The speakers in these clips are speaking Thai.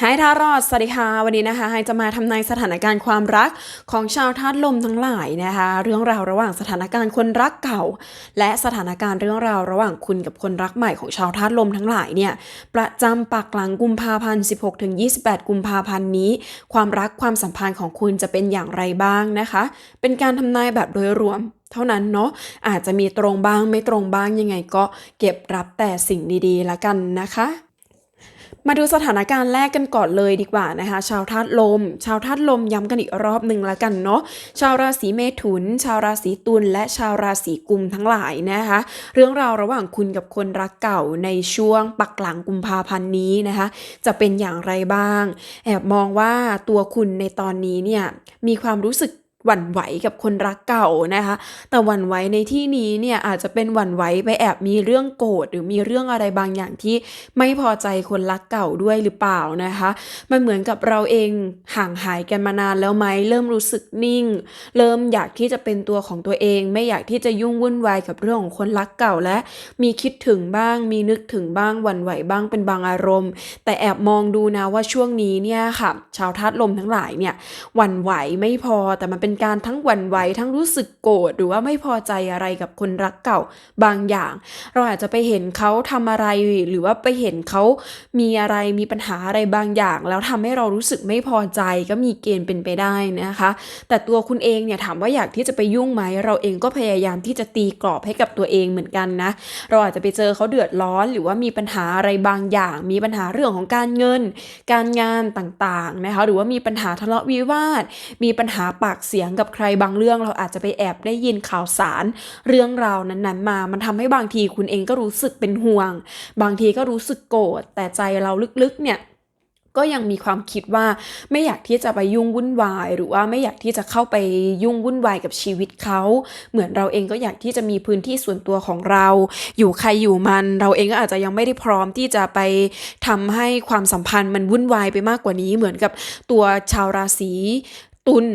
ไฮทารอด สวัสดีค่ะ วันนี้นะคะไฮจะมาทำนายสถานการณ์ความรักของชาวธาตุลมทั้งหลายนะคะ เรื่องราวระหว่างสถานการณ์คนรักเก่า และสถานการณ์เรื่องราวระหว่างคุณกับคนรักใหม่ของชาวธาตุลมทั้งหลายเนี่ย ประจำปักหลังกุมภาพันธ์ 16 ถึง 28 กุมภาพันธ์นี้ ความรักความสัมพันธ์ของคุณจะเป็นอย่างไรบ้างนะคะ เป็นการทำนายแบบโดยรวมเท่านั้นเนาะอาจจะมีตรงบ้างไม่ตรงบ้างยังไงก็เก็บรับแต่สิ่งดีๆละกันนะคะ มาดูสถานการณ์แรกกันก่อนเลยดีกว่านะคะ ชาวธาตุลม ชาวธาตุลมย้ำกันอีกรอบหนึ่งละกันเนาะชาวราศีเมถุน ชาวราศีตุลและชาวราศีกุมทั้งหลายนะคะ เรื่องราวระหว่างคุณกับคนรักเก่าในช่วงปักหลังกุมภาพันธ์นี้นะคะ จะเป็นอย่างไรบ้าง แอบมองว่าตัวคุณในตอนนี้เนี่ยมีความรู้สึก หวั่นไหวกับคนรักเก่านะคะ แต่หวั่นไหวในที่นี้เนี่ยอาจจะเป็นหวั่นไหวไปแอบมีเรื่องโกรธหรือมีเรื่องอะไรบางอย่างที่ไม่พอใจคนรักเก่าด้วยหรือเปล่านะคะ มันเหมือนกับเราเองห่างหายกันมานานแล้วไหมเริ่มรู้สึกนิ่ง เริ่มอยากที่จะเป็นตัวของตัวเอง ไม่อยากที่จะยุ่งวุ่นวายกับเรื่องของคนรักเก่าและ มีคิดถึงบ้าง มีนึกถึงบ้างหวั่นไหวบ้างเป็นบางอารมณ์ แต่แอบมองดูนะว่าช่วงนี้เนี่ยค่ะ ชาวธาตุลมทั้งหลายเนี่ยหวั่นไหวไม่พอแต่มันเป็นการทั้งหวั่นไหวทั้งรู้สึกโกรธหรือว่าไม่พอใจอะไรกับคนรักเก่าบางอย่าง เราอาจจะไปเห็นเขาทำอะไรหรือว่าไปเห็นเขามีอะไรมีปัญหาอะไรบางอย่าง แล้วทำให้เรารู้สึกไม่พอใจก็มีเกณฑ์เป็นไปได้นะคะ แต่ตัวคุณเองเนี่ยถามว่าอยากที่จะไปยุ่งไหมเราเองก็พยายามที่จะตีกรอบให้กับตัวเองเหมือนกันนะ เราอาจจะไปเจอเขาเดือดร้อน หรือว่ามีปัญหาอะไรบางอย่าง มีปัญหาเรื่องของการเงิน การงานต่างๆนะคะหรือว่ามีปัญหาทะเลาะวิวาท มีปัญหาปากเสียงกับใครบางเรื่องเราอาจจะไปแอบได้ยินข่าวสารเรื่องราวนั้นๆมา มันทำให้บางทีคุณเองก็รู้สึกเป็นห่วง บางทีก็รู้สึกโกรธแต่ใจเราลึกๆเนี่ยก็ยังมีความคิดว่าไม่อยากที่จะไปยุ่งวุ่นวาย หรือว่าไม่อยากที่จะเข้าไปยุ่งวุ่นวายกับชีวิตเขา เหมือนเราเองก็อยากที่จะมีพื้นที่ส่วนตัวของเรา อยู่ใครอยู่มัน เราเองก็อาจจะยังไม่ได้พร้อมที่จะไปทำให้ความสัมพันธ์มันวุ่นวายไปมากกว่านี้เหมือนกับตัวชาวราศีตุล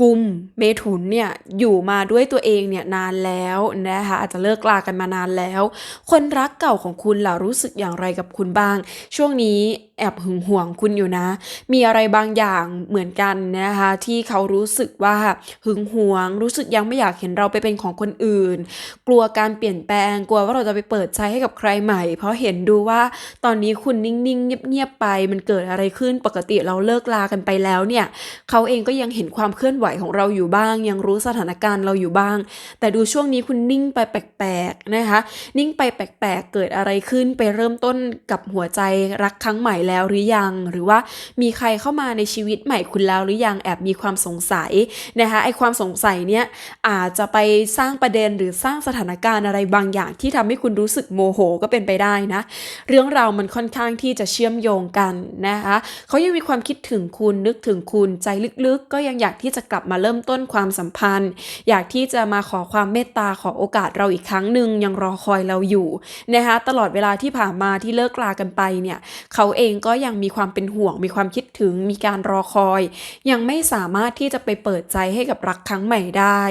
กุมเมถุนเนี่ยอยู่มาด้วยตัวเองเนี่ยนานแล้วนะคะอาจจะเลิกลากันมานานแล้ว คนรักเก่าของคุณล่ะรู้สึกอย่างไรกับคุณบ้าง ช่วงนี้ แอบหึงหวงคุณอยู่นะ มีอะไรบางอย่างเหมือนกันนะคะที่เขารู้สึกว่าหึงหวง รู้สึกยังไม่อยากเห็นเราไปเป็นของคนอื่น กลัวการเปลี่ยนแปลง กลัวว่าเราจะไปเปิดใจให้กับใครใหม่ เพราะเห็นดูว่าตอนนี้คุณนิ่งๆเงียบๆไป มันเกิดอะไรขึ้นปกติเราเลิกลากันไปแล้วเนี่ยเขาเองก็ยังเห็นความเคลื่อนไหวของเราอยู่บ้าง ยังรู้สถานการณ์เราอยู่บ้าง แต่ดูช่วงนี้คุณนิ่งไปแปลกๆนะคะ นิ่งไปแปลกๆ เกิดอะไรขึ้นไปเริ่มต้นกับหัวใจรักครั้งใหม่แล้วหรือยัง หรือว่ามีใครเข้ามาในชีวิตใหม่คุณแล้วหรือยังแอบมีความสงสัยนะคะไอความสงสัยเนี่ยอาจจะไปสร้างประเด็นหรือสร้างสถานการณ์อะไรบางอย่างที่ทำให้คุณรู้สึกโมโหก็เป็นไปได้นะ เรื่องราวมันค่อนข้างที่จะเชื่อมโยงกันนะคะเขายังมีความคิดถึงคุณนึกถึงคุณใจลึกๆ ก็ยังอยากที่จะกลับมาเริ่มต้นความสัมพันธ์ อยากที่จะมาขอความเมตตาขอโอกาสเราอีกครั้งหนึ่งยังรอคอยเราอยู่นะคะตลอดเวลาที่ผ่านมาที่เลิกลากันไปเนี่ยเขาเองก็ยังมีความเป็นห่วง มีความคิดถึง มีการรอคอย ยังไม่สามารถที่จะไปเปิดใจให้กับรักครั้งใหม่ได้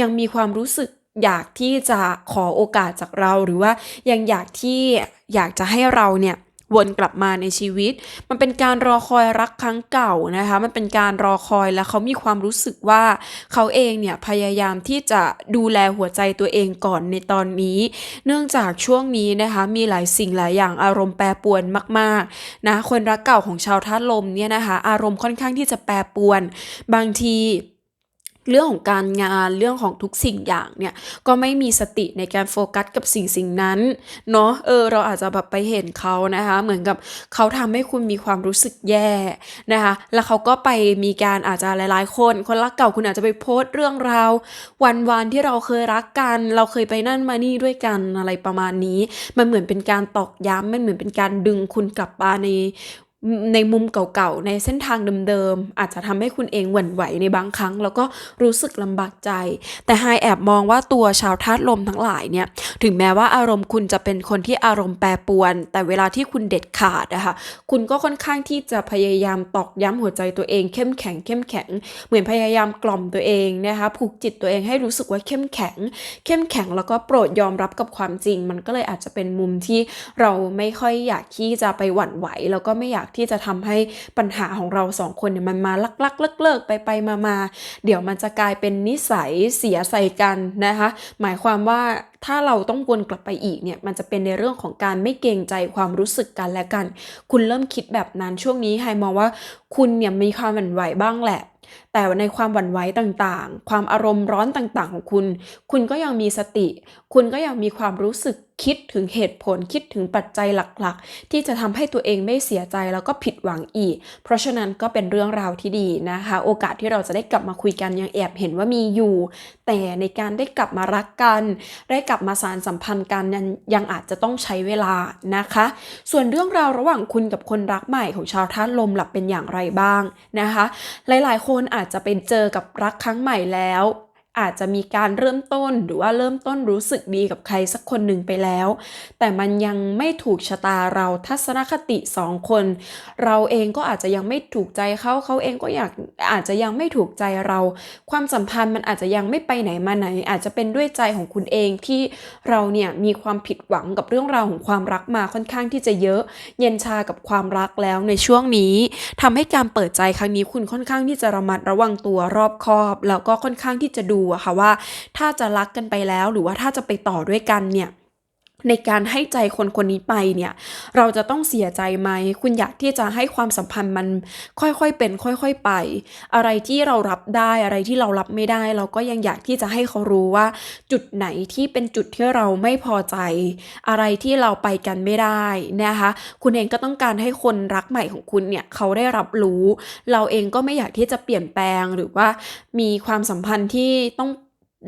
ยังมีความรู้สึกอยากที่จะขอโอกาสจากเราหรือว่ายังอยากที่อยากจะให้เราเนี่ย วนกลับมาในชีวิต มันเป็นการรอคอยรักครั้งเก่านะคะ มันเป็นการรอคอยแล้วเขามีความรู้สึกว่าเขาเองเนี่ยพยายามที่จะดูแลหัวใจตัวเองก่อนในตอนนี้ เนื่องจากช่วงนี้นะคะมีหลายสิ่งหลายอย่างอารมณ์แปรปรวนมากๆนะคนรักเก่าของชาวธาตุลมเนี่ยนะคะ อารมณ์ค่อนข้างที่จะแปรปรวน บางที เรื่องของการงานเรื่องของทุกสิ่งอย่างเนี่ยก็ไม่มีสติในการโฟกัสกับสิ่งสิ่งนั้นเนาะเออเราอาจจะแบบไปเห็นเขานะคะ เหมือนกับเขาทำให้คุณมีความรู้สึกแย่นะคะ แล้วเขาก็ไปมีการอาจจะหลายๆ คน คนรักเก่าคุณอาจจะไปโพสต์เรื่องราว วันวานๆที่เราเคยรักกัน เราเคยไปนั่นมานี่ด้วยกันอะไรประมาณนี้ มันเหมือนเป็นการตอกย้ำมันเหมือนเป็นการดึงคุณกลับมาใน ในมุมเก่าๆ ในเส้นทางเดิมๆ อาจจะทำให้คุณเองหวั่นไหวในบางครั้ง แล้วก็รู้สึกลำบากใจ แต่ไฮแอบมองว่าตัวชาวธาตุลมทั้งหลายเนี่ย ถึงแม้ว่าอารมณ์คุณจะเป็นคนที่อารมณ์แปรปรวน แต่เวลาที่คุณเด็ดขาดอะคะ คุณก็ค่อนข้างที่จะพยายามตอกย้ำหัวใจตัวเอง เข้มแข็ง เข้มแข็ง เหมือนพยายามกล่อมตัวเองนะคะผูกจิตตัวเองให้รู้สึกว่าเข้มแข็ง เข้มแข็งแล้วก็โปรดยอมรับกับความจริง มันก็เลยอาจจะเป็นมุมที่เราไม่ค่อยอยากที่จะไปหวั่นไหว แล้วก็ไม่อยากที่จะทำให้ปัญหาของเราสองคนเนี่ยมันมาลักลักเลิกเลิกไปไปมามาเดี๋ยวมันจะกลายเป็นนิสัยเสียใส่กันนะคะ หมายความว่าถ้าเราต้องวนกลับไปอีกเนี่ยมันจะเป็นในเรื่องของการไม่เกรงใจความรู้สึกกันและกัน คุณเริ่มคิดแบบนั้นช่วงนี้ไฮมองว่าคุณเนี่ยมีความหวั่นไหวบ้างแหละแต่ในความหวั่นไหวต่างๆ ความอารมณ์ร้อนต่างๆ ของคุณ คุณก็ยังมีสติ คุณก็ยังมีความรู้สึกคิดถึงเหตุผลคิดถึงปัจจัยหลักๆ ที่จะทำให้ตัวเองไม่เสียใจแล้วก็ผิดหวังอีก เพราะฉะนั้นก็เป็นเรื่องราวที่ดีนะคะ โอกาสที่เราจะได้กลับมาคุยกันยังแอบเห็นว่ามีอยู่ แต่ในการได้กลับมารักกัน ได้กลับมาสารสัมพันธ์กันยังยังอาจจะต้องใช้เวลานะคะ ส่วนเรื่องราวระหว่างคุณกับคนรักใหม่ของชาวธาตุลมหลับเป็นอย่างไรบ้างนะคะ หลายๆ คนอาจจะเป็นเจอกับรักครั้งใหม่แล้ว อาจจะมีการเริ่มต้นหรือว่าเริ่มต้นรู้สึกดีกับใครสักคนหนึ่งไปแล้ว แต่มันยังไม่ถูกชะตาเราทัศนคติสองคน เราเองก็อาจจะยังไม่ถูกใจเขาเขาเองก็อยากอาจจะยังไม่ถูกใจเรา ความสัมพันธ์มันอาจจะยังไม่ไปไหนมาไหน อาจจะเป็นด้วยใจของคุณเองที่เราเนี่ยมีความผิดหวังกับเรื่องราวของความรักมาค่อนข้างที่จะเยอะ เย็นชากับความรักแล้วในช่วงนี้ทำให้การเปิดใจครั้งนี้คุณค่อนข้างที่จะระมัดระวังตัวรอบคอบ แล้วก็ค่อนข้างที่จะดูอะค่ะว่า ถ้าจะรักกันไปแล้วหรือว่าถ้าจะไปต่อด้วยกันเนี่ย ในการให้ใจคนคนนี้ไปเนี่ย เราจะต้องเสียใจไหม คุณอยากที่จะให้ความสัมพันธ์มันค่อยๆเป็น ค่อยๆไป อะไรที่เรารับได้อะไรที่เรารับไม่ได้ เราก็ยังอยากที่จะให้เขารู้ว่า จุดไหนที่เป็นจุดที่เราไม่พอใจ อะไรที่เราไปกันไม่ได้นะคะ คุณเองก็ต้องการให้คนรักใหม่ของคุณเนี่ยเขาได้รับรู้ เราเองก็ไม่อยากที่จะเปลี่ยนแปลงหรือว่ามีความสัมพันธ์ที่ต้อง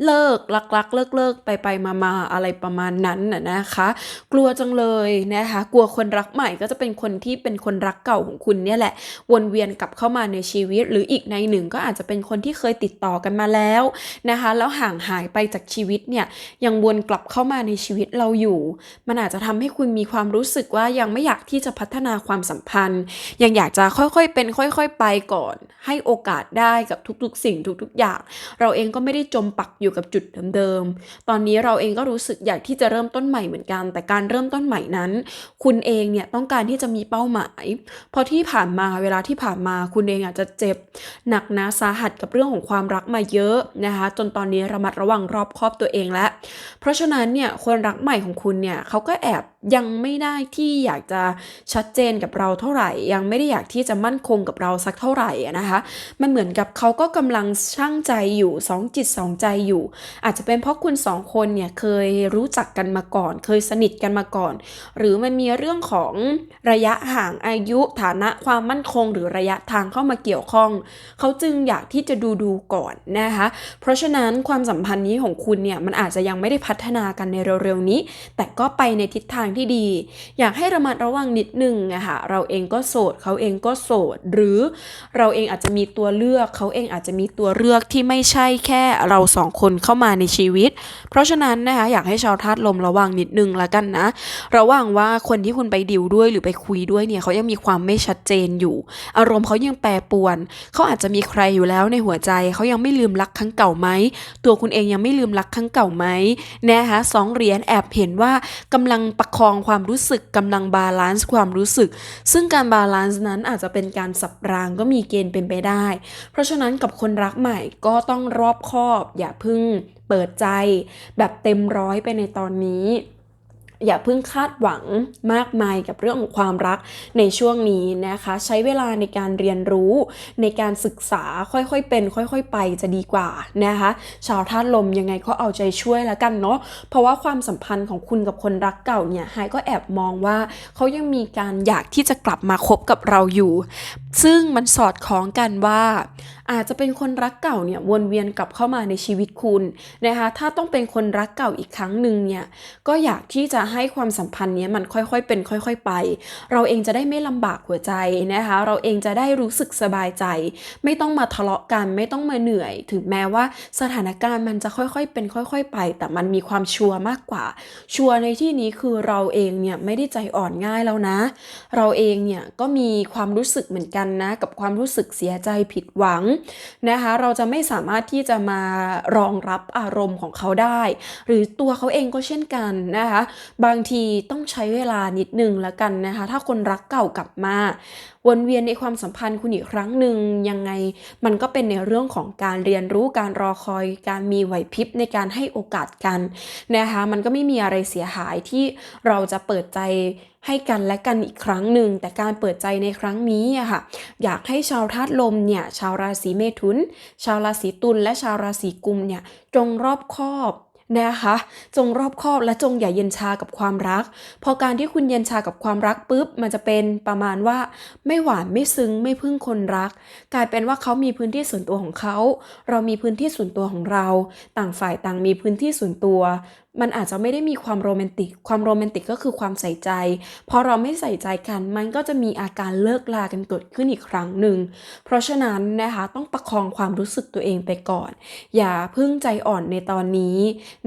เลิกรักรักเลิกเลิกไปไปมามาอะไรประมาณนั้นน่ะนะคะ กลัวจังเลยนะคะ กลัวคนรักใหม่ก็จะเป็นคนที่เป็นคนรักเก่าของคุณเนี่ยแหละ วนเวียนกลับเข้ามาในชีวิต หรืออีกในหนึ่งก็อาจจะเป็นคนที่เคยติดต่อกันมาแล้วนะคะ แล้วห่างหายไปจากชีวิตเนี่ยยังวนกลับเข้ามาในชีวิตเราอยู่ มันอาจจะทำให้คุณมีความรู้สึกว่ายังไม่อยากที่จะพัฒนาความสัมพันธ์ ยังอยากจะค่อยๆเป็น ค่อย ๆ ไปก่อน ให้โอกาสได้กับทุกๆ สิ่งทุก ๆ อย่าง เราเองก็ไม่ได้จมปักอยูู่่กับจุดเดิมๆ ตอนนี้เราเองก็รู้สึกอยากที่จะเริ่มต้นใหม่เหมือนกัน แต่การเริ่มต้นใหม่นั้น คุณเองเนี่ยต้องการที่จะมีเป้าหมาย เพราะที่ผ่านมาเวลาที่ผ่านมาคุณเองอาจจะเจ็บหนักนาสาหัสกับเรื่องของความรักมาเยอะนะคะ จนตอนนี้ระมัดระวังรอบครอบตัวเองแล้วเพราะฉะนั้นเนี่ยคนรักใหม่ของคุณเนี่ยเขาก็แอบยังไม่ได้ที่อยากจะชัดเจนกับเราเท่าไหร่ ยังไม่ได้อยากที่จะมั่นคงกับเราสักเท่าไหร่นะคะ มันเหมือนกับเขาก็กำลังช่างใจอยู่สองจิตสองใจอยู่อาจจะเป็นเพราะคุณสองคนเนี่ยเคยรู้จักกันมาก่อน เคยสนิทกันมาก่อน หรือมันมีเรื่องของระยะห่างอายุฐานะความมั่นคง หรือระยะทางเข้ามาเกี่ยวข้อง เขาจึงอยากที่จะดูดูก่อนนะคะ เพราะฉะนั้นความสัมพันธ์นี้ของคุณเนี่ยมันอาจจะยังไม่ได้พัฒนากันในเร็วๆนี้ แต่ก็ไปในทิศทางที่ดี อยากให้ระมัดระวังนิดนึงอะคะเราเองก็โสดเขาเองก็โสด หรือเราเองอาจจะมีตัวเลือก เขาเองอาจจะมีตัวเลือกที่ไม่ใช่แค่เราสองคนเข้ามาในชีวิต เพราะฉะนั้นนะคะอยากให้ชาวธาตุลมระวังนิดนึงละกันนะ ระว่างว่าคนที่คุณไปดิวด้วยหรือไปคุยด้วยเนี่ยเขายังมีความไม่ชัดเจนอยู่ อารมณ์เขายังแปรปรวน เขาอาจจะมีใครอยู่แล้วในหัวใจ เขายังไม่ลืมรักครั้งเก่าไหม ตัวคุณเองยังไม่ลืมรักครั้งเก่าไหมนะคะสองเหรียญแอบเห็นว่ากำลังประคองความรู้สึกกำลังบาลานซ์ความรู้สึก ซึ่งการบาลานซ์นั้นอาจจะเป็นการสับรางก็มีเกณฑ์เป็นไปได้ เพราะฉะนั้นกับคนรักใหม่ก็ต้องรอบคอบอย่าเพึ่งเปิดใจ แบบเต็มร้อยไปในตอนนี้ อย่าเพิ่งคาดหวังมากมายกับเรื่องของความรักในช่วงนี้นะคะ ใช้เวลาในการเรียนรู้ ในการศึกษาค่อยๆเป็น ค่อยๆไปจะดีกว่านะคะ ชาวธาตุลมยังไงก็เอาใจช่วยแล้วกันเนาะเพราะว่าความสัมพันธ์ของคุณกับคนรักเก่าเนี่ยไฮก็แอบมองว่าเขายังมีการอยากที่จะกลับมาคบกับเราอยู่ ซึ่งมันสอดคล้องกันว่า อาจจะเป็นคนรักเก่าเนี่ยวนเวียนกลับเข้ามาในชีวิตคุณนะคะถ้าต้องเป็นคนรักเก่าอีกครั้งหนึ่งเนี่ยก็อยากที่จะให้ความสัมพันธ์เนี้ยมันค่อยๆ เป็นค่อย ๆ ไป เราเองจะได้ไม่ลำบากหัวใจนะคะเราเองจะได้รู้สึกสบายใจ ไม่ต้องมาทะเลาะกันไม่ต้องมาเหนื่อย ถึงแม้ว่าสถานการณ์มันจะค่อยๆ เป็นค่อย ๆ ไป แต่มันมีความชัวร์มากกว่า ชัวร์ในที่นี้คือเราเองเนี่ยไม่ได้ใจอ่อนง่ายแล้วนะ เราเองเนี่ยก็มีความรู้สึกเหมือนกันกันนะ กับความรู้สึกเสียใจผิดหวังนะคะ เราจะไม่สามารถที่จะมารองรับอารมณ์ของเขาได้ หรือตัวเขาเองก็เช่นกันนะคะ บางทีต้องใช้เวลานิดนึงแล้วกันนะคะ ถ้าคนรักเก่ากลับมาวนเวียนในความสัมพันธ์คุณอีกครั้งหนึ่งยังไงมันก็เป็นในเรื่องของการเรียนรู้การรอคอย การมีไหวพริบในการให้โอกาสกันนะคะ มันก็ไม่มีอะไรเสียหายที่เราจะเปิดใจ ให้กันและกันอีกครั้งหนึ่ง แต่การเปิดใจในครั้งนี้อะค่ะ อยากให้ชาวธาตุลมเนี่ย ชาวราศีเมถุน ชาวราศีตุลและชาวราศีกุมเนี่ย จงรอบคอบนะคะ จงรอบคอบและจงอย่าเย็นชากับความรัก พอการที่คุณเย็นชากับความรักปุ๊บ มันจะเป็นประมาณว่าไม่หวานไม่ซึ้งไม่พึ่งคนรัก กลายเป็นว่าเขามีพื้นที่ส่วนตัวของเขา เรามีพื้นที่ส่วนตัวของเรา ต่างฝ่ายต่างมีพื้นที่ส่วนตัว มันอาจจะไม่ได้มีความโรแมนติก ความโรแมนติกก็คือความใส่ใจ พอเราไม่ใส่ใจกัน มันก็จะมีอาการเลิกลากันเกิดขึ้นอีกครั้งหนึ่ง เพราะฉะนั้นนะคะต้องประคองความรู้สึกตัวเองไปก่อน อย่าพึ่งใจอ่อนในตอนนี้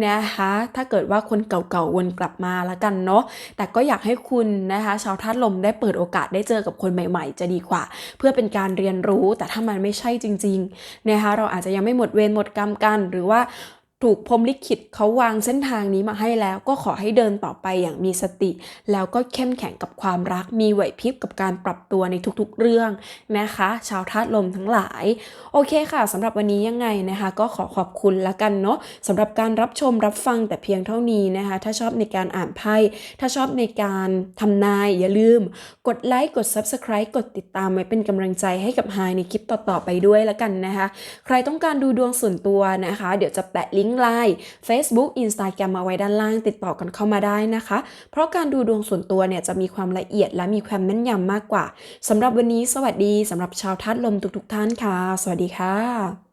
นะคะ ถ้าเกิดว่าคนเก่าๆวนกลับมาแล้วกันเนาะ แต่ก็อยากให้คุณนะคะชาวธาตุลมได้เปิดโอกาสได้เจอกับคนใหม่ ๆ จะดีกว่า เพื่อเป็นการเรียนรู้ แต่ถ้ามันไม่ใช่จริงๆนะคะเราอาจจะยังไม่หมดเวรหมดกรรมกัน หรือว่า ถูกพรมลิขิตเขาวางเส้นทางนี้มาให้แล้ว ก็ขอให้เดินต่อไปอย่างมีสติ แล้วก็เข้มแข็งกับความรัก มีไหวพริบกับการปรับตัวในทุกๆเรื่องนะคะ ชาวธาตุลมทั้งหลาย โอเคค่ะสำหรับวันนี้ยังไงนะคะ ก็ขอขอบคุณละกันเนาะสำหรับการรับชมรับฟังแต่เพียงเท่านี้นะคะ ถ้าชอบในการอ่านไพ่ถ้าชอบในการทำนายอย่าลืม กดไลค์กด Subscribe กดติดตามไว้เป็นกำลังใจให้กับไฮในคลิปต่อๆไปด้วยละกันนะคะ ใครต้องการดูดวงส่วนตัวนะคะ เดี๋ยวจะแปะลิงก์ไลน์ Facebook Instagram มาไว้ด้านล่าง ติดต่อกันเข้ามาได้นะคะ เพราะการดูดวงส่วนตัวเนี่ยจะมีความละเอียดและมีความแม่นยำมากกว่าสำหรับวันนี้สวัสดีสำหรับชาวธาตุลมทุกๆท่านค่ะ สวัสดีค่ะ